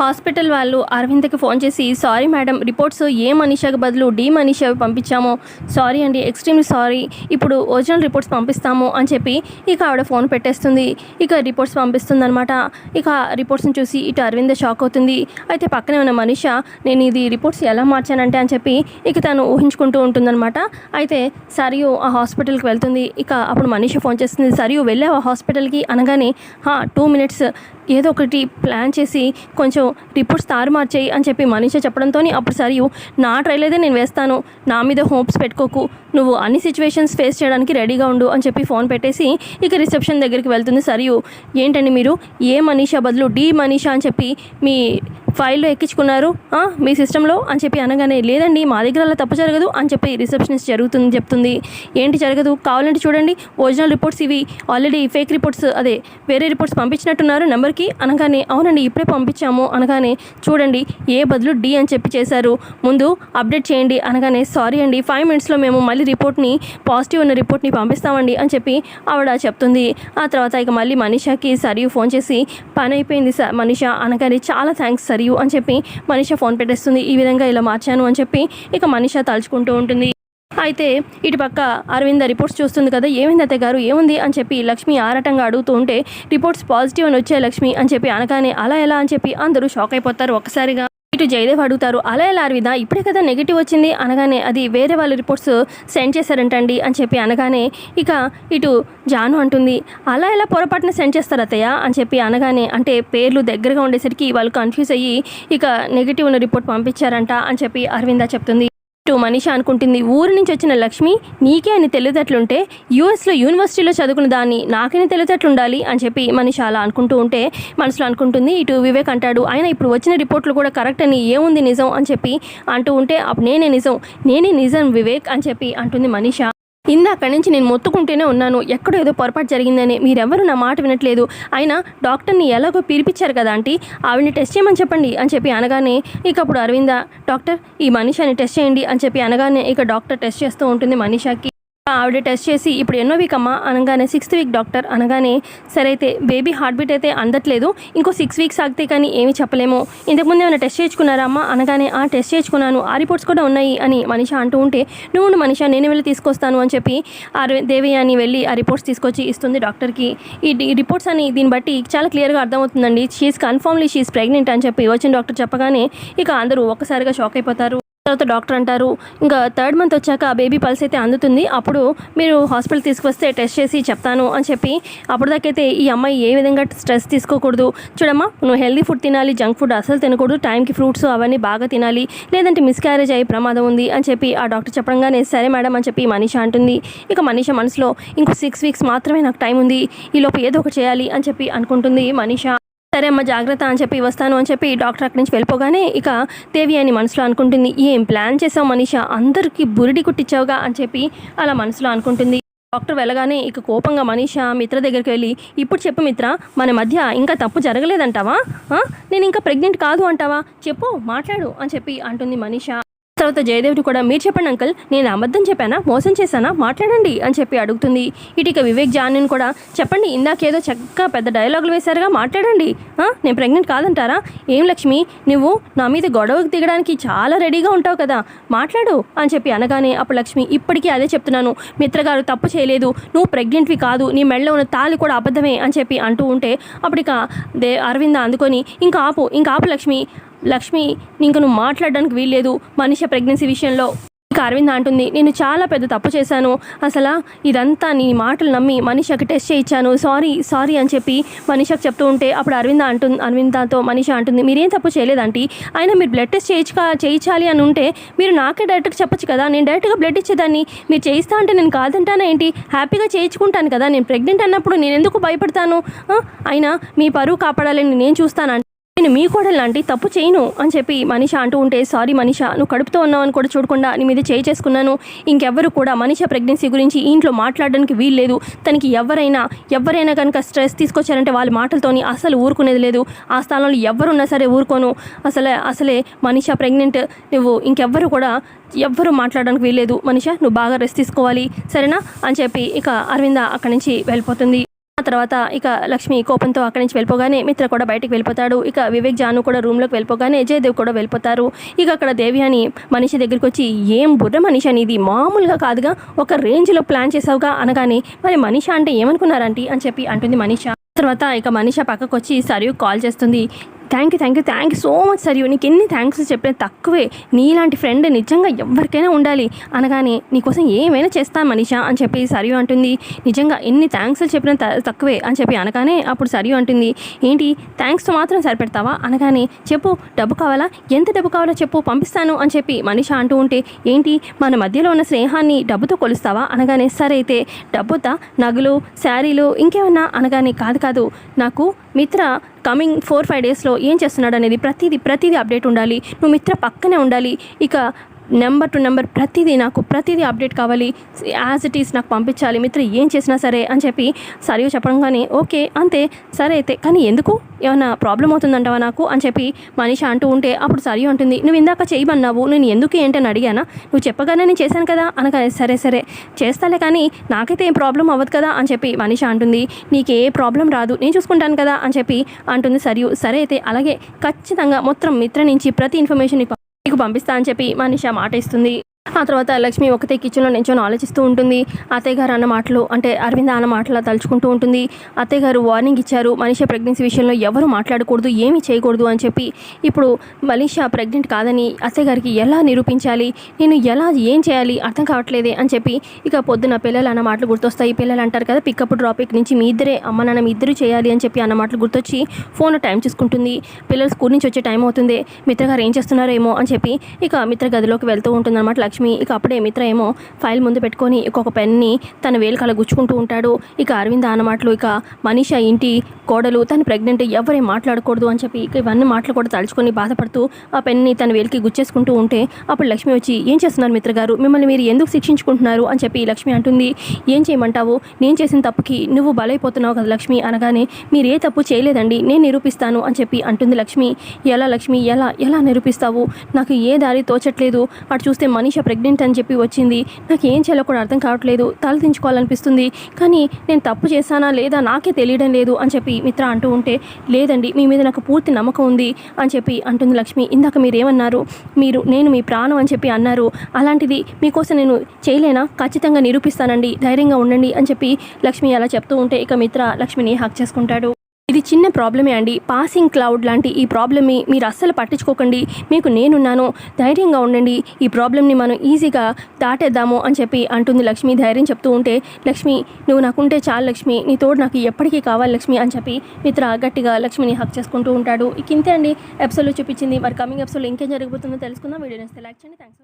Hospital వాళ్ళు అరవింద్కి phone చేసి సారీ మేడం రిపోర్ట్స్ ఏ మనీషాకి బదులు డి మనీషా పంపించాము. సారీ అండి ఎక్స్ట్రీమ్లీ సారీ. ఇప్పుడు ఒరిజినల్ రిపోర్ట్స్ పంపిస్తాము అని చెప్పి ఇక ఆవిడ ఫోన్ పెట్టేస్తుంది. ఇక రిపోర్ట్స్ పంపిస్తుంది అనమాట ఇక రిపోర్ట్స్ని చూసి ఇటు అరవింద షాక్ అవుతుంది. అయితే పక్కనే ఉన్న మనీష నేను ఇది రిపోర్ట్స్ ఎలా మార్చానంటే అని చెప్పి ఇక తను ఊహించుకుంటూ ఉంటుందన్నమాట. అయితే సరియు ఆ హాస్పిటల్కి వెళ్తుంది. ఇక అప్పుడు మనీష ఫోన్ చేస్తుంది సరియు వెళ్ళావు ఆ హాస్పిటల్కి? అనగానే టూ మినిట్స్ ఏదో ఒకటి ప్లాన్ చేసి కొంచెం రిపోర్ట్స్ తారుమార్చేయి అని చెప్పి మనీష చెప్పడంతో అప్పుడు సరియు నా ట్రైల్ అయితే నేను వేస్తాను. నా మీద హోప్స్ పెట్టుకోకు. నువ్వు అన్ని సిచ్యువేషన్స్ ఫేస్ చేయడానికి రెడీగా ఉండు అని చెప్పి ఫోన్ పెట్టేసి ఇక రిసెప్షన్ దగ్గరికి వెళ్తుంది సరియు. ఏంటండి మీరు? ఏ మనీషా బదులు డి మనీషా అని చెప్పి మీ ఫైల్లో ఎక్కించుకున్నారు? మీ సిస్టంలో? అని చెప్పి అనగానే లేదండి మా దగ్గర అలా తప్పు జరగదు అని చెప్పి రిసెప్షనిస్ట్ జరుగుతుంది చెప్తుంది. ఏంటి జరగదు? కావాలంటే చూడండి ఒరిజినల్ రిపోర్ట్స్ ఇవి. ఆల్రెడీ ఫేక్ రిపోర్ట్స్ అదే వేరే రిపోర్ట్స్ పంపించినట్టున్నారు నెంబర్కి అనగానే అవునండి ఇప్పుడే పంపించాము. అనగానే చూడండి ఏ బదులు డి అని చెప్పి చేశారు. ముందు అప్డేట్ చేయండి. అనగానే సారీ అండి ఫైవ్ మినిట్స్లో మేము మళ్ళీ రిపోర్ట్ని పాజిటివ్ ఉన్న రిపోర్ట్ని పంపిస్తామండి అని చెప్పి ఆవిడ చెప్తుంది. ఆ తర్వాత ఇక మళ్ళీ మనీషాకి సరియు ఫోన్ చేసి పని అయిపోయింది సార్ మనీష. అనగానే చాలా థ్యాంక్స్ సరియు అని చెప్పి మనీష ఫోన్ పెట్టేస్తుంది. ఈ విధంగా ఇలా మార్చాను అని చెప్పి ఇక మనీష తలుచుకుంటూ ఉంటుంది. అయితే ఇటు పక్క అరవింద రిపోర్ట్స్ చూస్తుంది కదా ఏమైంది అత్తయ్య గారు ఏముంది అని చెప్పి లక్ష్మి ఆరాటంగా అడుగుతూ ఉంటే రిపోర్ట్స్ పాజిటివ్ అని వచ్చాయి లక్ష్మి అని చెప్పి అనగానే అలా ఎలా అని చెప్పి అందరూ షాక్ అయిపోతారు ఒక్కసారిగా. ఇటు జయదేవ్ అడుగుతారు అలా ఎలా అరవింద ఇప్పుడే కదా నెగిటివ్ వచ్చింది అనగానే అది వేరే వాళ్ళ రిపోర్ట్స్ సెండ్ చేశారంటండి అని చెప్పి అనగానే ఇక ఇటు జాను అంటుంది అలా ఎలా పొరపాటున సెండ్ చేస్తారు అత్తయ్య అని చెప్పి అనగానే అంటే పేర్లు దగ్గరగా ఉండేసరికి వాళ్ళు కన్ఫ్యూజ్ అయ్యి ఇక నెగిటివ్ ఉన్న రిపోర్ట్ పంపించారంట అని చెప్పి అరవింద చెప్తుంది. ఇటు మనీష అనుకుంటుంది. ఊరు నుంచి వచ్చిన లక్ష్మి నీకే అని తెలివితేటలుంటే యూఎస్లో యూనివర్సిటీలో చదువుకున్న దాన్ని నాకైనా తెలివితేటలు ఉండాలి అని చెప్పి మనీష అలా అనుకుంటూ ఉంటే మనసులో అనుకుంటుంది. ఇటు వివేక్ అంటాడు ఆయన ఇప్పుడు వచ్చిన రిపోర్ట్లు కూడా కరెక్ట్ అని ఏముంది నిజం? అని చెప్పి అంటూ ఉంటే అప్పుడు నేనే నిజం నేనే నిజం వివేక్ అని చెప్పి అంటుంది మనీష. ఇందాక నుంచి నేను మొత్తుకుంటూనే ఉన్నాను. ఎక్కడో ఏదో పొరపాటు జరిగిందని మీరెవరు నా మాట వినట్లేదు. అయినా డాక్టర్ని ఎలాగో పిలిపించారు కదా ఆంటీ. ఆవిడని టెస్ట్ చేయమని చెప్పండి అని చెప్పి అనగానే ఇక అప్పుడు అరవింద డాక్టర్ ఈ మనీషాని టెస్ట్ చేయండి అని చెప్పి అనగానే ఇక డాక్టర్ టెస్ట్ చేస్తూ ఉంటుంది మనీషాకి. ఆవిడ టెస్ట్ చేసి ఇప్పుడు ఎన్నో వీక్ అమ్మా అనగానే సిక్స్త్ వీక్ డాక్టర్ అనగానే సరే అయితే బేబీ హార్ట్ బీట్ అయితే అందట్లేదు. ఇంకో సిక్స్ వీక్స్ ఆగితే కానీ ఏమీ చెప్పలేము. ఇంతకుముందు ఏమైనా టెస్ట్ చేయించుకున్నారా అమ్మా? అనగానే ఆ టెస్ట్ చేయించుకున్నాను. ఆ రిపోర్ట్స్ కూడా ఉన్నాయి అని మనిష అంటూ ఉంటే నువ్వు మనిష నేను వెళ్ళి తీసుకొస్తాను అని చెప్పి ఆ రి- అని వెళ్ళి ఆ రిపోర్ట్స్ తీసుకొచ్చి ఇస్తుంది డాక్టర్కి ఈ రిపోర్ట్స్ అని దీన్ని బట్టి చాలా క్లియర్గా అర్థమవుతుందండి. షీఈస్ కన్ఫర్మ్లీ షీఈస్ ప్రెగ్నెంట్ అని చెప్పి వచ్చిన డాక్టర్ చెప్పగానే ఇక అందరూ ఒక్కసారిగా షాక్ అయిపోతారు. తర్వాత డాక్టర్ అంటారు ఇంకా థర్డ్ మంత్ వచ్చాక బేబీ పల్స్ అయితే అందుతుంది అప్పుడు మీరు హాస్పిటల్ తీసుకొస్తే టెస్ట్ చేసి చెప్తాను అని చెప్పి అప్పటిదాకైతే ఈ అమ్మాయి ఏ విధంగా స్ట్రెస్ తీసుకోకూడదు. చూడమ్మా నువ్వు హెల్దీ ఫుడ్ తినాలి జంక్ ఫుడ్ అసలు తినకూడదు టైంకి ఫ్రూట్స్ అవన్నీ బాగా తినాలి లేదంటే మిస్క్యారేజ్ అయ్యే ప్రమాదం ఉంది అని చెప్పి ఆ డాక్టర్ చెప్పడంగానే సరే మేడం అని చెప్పి మనీష అంటుంది. ఇక మనీష మనసులో ఇంకో సిక్స్ వీక్స్ మాత్రమే నాకు టైం ఉంది ఈలోపు ఏదో ఒకటి చేయాలి అని చెప్పి అనుకుంటుంది మనీష. సరే అమ్మ జాగ్రత్త అని చెప్పి వస్తాను అని చెప్పి డాక్టర్ అక్కడి నుంచి వెళ్ళిపోగానే ఇక దేవి అని మనసులో అనుకుంటుంది ఏం ప్లాన్ చేసావు మనీష? అందరికీ బురిడి కుట్టించావుగా అని చెప్పి అలా మనసులో అనుకుంటుంది. డాక్టర్ వెళ్ళగానే ఇక కోపంగా మనీష మిత్ర దగ్గరికి వెళ్ళి ఇప్పుడు చెప్పు మిత్ర మన మధ్య ఇంకా తప్పు జరగలేదంటావా? నేను ఇంకా ప్రెగ్నెంట్ కాదు అంటావా? చెప్పు మాట్లాడు అని చెప్పి అంటుంది మనీష. తర్వాత జయదేవుడు కూడా మీరు చెప్పండి అంకల్ నేను అబద్ధం చెప్పానా? మోసం చేశానా? మాట్లాడండి అని చెప్పి అడుగుతుంది. ఇటీక వివేక్ జాన్యన్ కూడా చెప్పండి ఇందాకేదో చక్కగా పెద్ద డైలాగులు వేశారుగా మాట్లాడండి. నేను ప్రెగ్నెంట్ కాదంటారా? ఏం లక్ష్మి నువ్వు నా మీద గొడవకు దిగడానికి చాలా రెడీగా ఉంటావు కదా మాట్లాడు అని చెప్పి అనగానే అప్పుడు లక్ష్మి ఇప్పటికీ అదే చెప్తున్నాను. మిత్రగారు తప్పు చేయలేదు. నువ్వు ప్రెగ్నెంట్వి కాదు. నీ మెడలో ఉన్న తాలి కూడా అబద్ధమే అని చెప్పి అంటూ ఉంటే అప్పుడు ఇక దే అరవింద అందుకొని ఇంకా ఆపు ఇంకా ఆపు లక్ష్మి. లక్ష్మి ఇంక నువ్వు మాట్లాడడానికి వీల్లేదు. మనిషి ప్రెగ్నెన్సీ విషయంలో ఇంకా అరవింద్ అంటుంది నేను చాలా పెద్ద తప్పు చేశాను. అసలు ఇదంతా నీ మాటలు నమ్మి మనిషికి టెస్ట్ చేయించాను. సారీ సారీ అని చెప్పి మనిషికి చెప్తూ ఉంటే అప్పుడు అరవింద అంటుంది అరవిందతో మనిషి అంటుంది మీరేం తప్పు చేయలేదంటే అయినా మీరు బ్లడ్ టెస్ట్ చేయించుక చేయించాలి అని ఉంటే మీరు నాకే డైరెక్ట్గా చెప్పచ్చు కదా. నేను డైరెక్ట్గా బ్లడ్ ఇచ్చేదాన్ని. మీరు చేయిస్తా అంటే నేను కాదంటానా ఏంటి? హ్యాపీగా చేయించుకుంటాను కదా. నేను ప్రెగ్నెంట్ అన్నప్పుడు నేను ఎందుకు భయపడతాను? అయినా మీ పరువు కాపాడాలని నేను చూస్తాను నేను మీ కూడా లాంటి తప్పు చేయను అని చెప్పి మనిష అంటూ ఉంటే సారీ మనిష నువ్వు కడుపుతో ఉన్నావు అని కూడా చూడకుండా నీ మీద చేయి చేసుకున్నాను. ఇంకెవ్వరు కూడా మనిష ప్రెగ్నెన్సీ గురించి ఇంట్లో మాట్లాడడానికి వీల్లేదు తనకి ఎవరైనా ఎవరైనా కనుక స్ట్రెస్ తీసుకొచ్చారంటే వాళ్ళ మాటలతోని అసలు ఊరుకునేది లేదు. ఆ స్థానంలో ఎవరున్నా సరే ఊరుకోను. అసలే అసలే మనిష ప్రెగ్నెంట్ నువ్వు ఇంకెవ్వరు కూడా ఎవ్వరూ మాట్లాడడానికి వీల్లేదు మనిష నువ్వు బాగా రెస్ట్ తీసుకోవాలి. సరేనా? అని చెప్పి ఇక అరవింద అక్కడి నుంచి వెళ్ళిపోతుంది. తర్వాత ఇక లక్ష్మి కోపంతో అక్కడి నుంచి వెళ్ళిపోగానే మిత్ర కూడా బయటికి వెళ్ళిపోతాడు. ఇక వివేక్ జాను కూడా రూమ్లోకి వెళ్ళిపోగానే జయదేవ్ కూడా వెళ్ళిపోతారు. ఇక అక్కడ దేవి అని మనిషి దగ్గరికి వచ్చి ఏం బుర్ర మనిషి అని ఇది మామూలుగా కాదుగా. ఒక రేంజ్లో ప్లాన్ చేసావుగా అనగానే మరి మనిష అంటే ఏమనుకున్నారంటీ? అని చెప్పి అంటుంది మనిష. తర్వాత ఇక మనిష పక్కకు వచ్చి సరియు కాల్ చేస్తుంది. Thank you thank you thank you so much Sarayu. నీకు ఎన్ని థ్యాంక్స్ చెప్పిన తక్కువే. నీలాంటి ఫ్రెండ్ నిజంగా ఎవరికైనా ఉండాలి. అనగానే నీకోసం ఏమైనా చేస్తాను మనిషా అని చెప్పి సరియు అంటుంది. నిజంగా ఎన్ని థ్యాంక్స్ చెప్పిన తక్కువే అని చెప్పి అనగానే అప్పుడు సరియు అంటుంది. ఏంటి థ్యాంక్స్తో మాత్రం సరిపెడతావా? అనగానే చెప్పు డబ్బు కావాలా? ఎంత డబ్బు కావాలో చెప్పు పంపిస్తాను అని చెప్పి మనిష అంటూ ఉంటే ఏంటి మన మధ్యలో ఉన్న స్నేహాన్ని డబ్బుతో కొలుస్తావా? అనగానే సరే అయితే డబ్బుతా నగలు శారీలు ఇంకేమన్నా? అనగానే కాదు కాదు నాకు మిత్ర కమింగ్ ఫోర్ ఫైవ్ డేస్లో ఏం చేస్తున్నాడు అనేది ప్రతిదీ ప్రతిదీ అప్డేట్ ఉండాలి. నువ్వు మిత్ర పక్కనే ఉండాలి. ఇక నెంబర్ టు నెంబర్ ప్రతిదీ నాకు ప్రతిదీ అప్డేట్ కావాలి. యాజ్ ఇట్ ఈస్ నాకు పంపించాలి. మిత్ర ఏం చేసినా సరే అని చెప్పి సరియు చెప్పడంగానే ఓకే అంతే సరే అయితే కానీ ఎందుకు? ఏమైనా ప్రాబ్లం అవుతుందంటావా నాకు? అని చెప్పి మనిష అంటూ ఉంటే అప్పుడు సరియు అంటుంది నువ్వు ఇందాక చేయమన్నావు నేను ఎందుకు ఏంటని అడిగానా? నువ్వు చెప్పగానే నేను చేశాను కదా? అనగానే సరే సరే చేస్తాలే కానీ నాకైతే ఏం ప్రాబ్లం అవ్వదు కదా? అని చెప్పి మనిష అంటుంది. నీకు ఏ ప్రాబ్లం రాదు నేను చూసుకుంటాను కదా? అని చెప్పి అంటుంది సరియు. సరే అయితే అలాగే ఖచ్చితంగా మొత్తం మిత్ర నుంచి ప్రతి ఇన్ఫర్మేషన్ నీకు పంపిస్తా అని చెప్పి మనిష మాట ఇస్తుంది. ఆ తర్వాత లక్ష్మి ఒకతే కిచెన్లో నించొని ఆలోచిస్తూ ఉంటుంది. అత్తయ్య గారు అన్న మాటలు అంటే అరవింద అన్న మాటలు తలుచుకుంటూ ఉంటుంది. అత్తయ్య గారు వార్నింగ్ ఇచ్చారు. మనిష ప్రెగ్నెన్సీ విషయంలో ఎవరు మాట్లాడకూడదు ఏమీ చేయకూడదు అని చెప్పి. ఇప్పుడు మనిష ప్రెగ్నెంట్ కాదని అత్తయ్య గారికి ఎలా నిరూపించాలి? నేను ఎలా ఏం చేయాలి? అర్థం కావట్లేదే అని చెప్పి ఇక పొద్దున పిల్లలు అన్న మాటలు గుర్తొస్తాయి. పిల్లలు అంటారు కదా పికప్ డ్రాపిక్ నుంచి మీ ఇద్దరే అమ్మ నాన్న మీ ఇద్దరు చేయాలి అని చెప్పి అన్న మాటలు గుర్తొచ్చి ఫోన్ టైం చూసుకుంటుంది. పిల్లలు స్కూల్ నుంచి వచ్చే టైం అవుతుంది. మిత్రగారు ఏం ఏం చేస్తున్నారేమో అని చెప్పి ఇక మిత్ర గదిలోకి వెళ్తూ ఉంటుంది అనమాట లక్ష్మి ఇక అప్పుడే మిత్ర ఏమో ఫైల్ ముందు పెట్టుకొని ఒక పెన్ని తన వేలికల గుచ్చుకుంటూ ఉంటాడు. ఇక అరవింద్ అన్నమాటలు ఇక మనీష ఇంటి కోడలు తను ప్రెగ్నెంట్ ఎవరే మాట్లాడకూడదు అని చెప్పి ఇక ఇవన్నీ మాటలు కూడా తలుచుకొని బాధపడుతూ ఆ పెన్ని తన వేలికి గుచ్చేసుకుంటూ ఉంటే అప్పుడు లక్ష్మి వచ్చి ఏం చేస్తున్నారు మిత్ర గారు? మిమ్మల్ని మీరు ఎందుకు శిక్షించుకుంటున్నారు? అని చెప్పి లక్ష్మి అంటుంది. ఏం చేయమంటావు? నేను చేసిన తప్పుకి నువ్వు బలైపోతున్నావు కదా లక్ష్మి అనగానే మీరు ఏ తప్పు చేయలేదండి నేను నిరూపిస్తాను అని చెప్పి అంటుంది లక్ష్మి. ఎలా లక్ష్మి? ఎలా? ఎలా నిరూపిస్తావు? నాకు ఏ దారి తోచట్లేదు. అటు చూస్తే మనిష ప్రెగ్నెంట్ అని చెప్పి వచ్చింది. నాకు ఏం చేయాలో కూడా అర్థం కావట్లేదు. తల దించుకోవాలనిపిస్తుంది. కానీ నేను తప్పు చేశానా లేదా నాకే తెలియడం లేదు అని చెప్పి మిత్ర అంటూ ఉంటే లేదండి మీ మీద నాకు పూర్తి నమ్మకం ఉంది అని చెప్పి అంటుంది లక్ష్మి. ఇందాక మీరేమన్నారు? మీరు నేను మీ ప్రాణం అని చెప్పి అన్నారు. అలాంటిది మీకోసం నేను చేయలేనా? ఖచ్చితంగా నిరూపిస్తానండి. ధైర్యంగా ఉండండి అని చెప్పి లక్ష్మి అలా చెప్తూ ఉంటే ఇక మిత్ర లక్ష్మిని హక్ చేసుకుంటాడు. ఇది చిన్న ప్రాబ్లమే అండి. పాసింగ్ క్లౌడ్ లాంటి ఈ ప్రాబ్లమ్ని మీరు అస్సలు పట్టించుకోకండి. మీకు నేనున్నాను. ధైర్యంగా ఉండండి. ఈ ప్రాబ్లమ్ని మనం ఈజీగా దాటేద్దాము అని చెప్పి అంటుంది లక్ష్మి. ధైర్యం చెప్తూ ఉంటే లక్ష్మి నువ్వు నాకుంటే చాలు లక్ష్మి. నీ తోడు నాకు ఎప్పటికీ కావాలి లక్ష్మి అని చెప్పి మిత్ర గట్టిగా లక్ష్మిని హక్ చేసుకుంటూ ఉంటాడు. ఇంతే అండి. ఎపిసోడ్లో చూపించింది. మరి కమింగ్ ఎపిసోడ్లో ఇంకేం జరగబోతుందో తెలుసుకుందాం. వీడియో నేస్తే లైక్ చేయండి. థ్యాంక్స్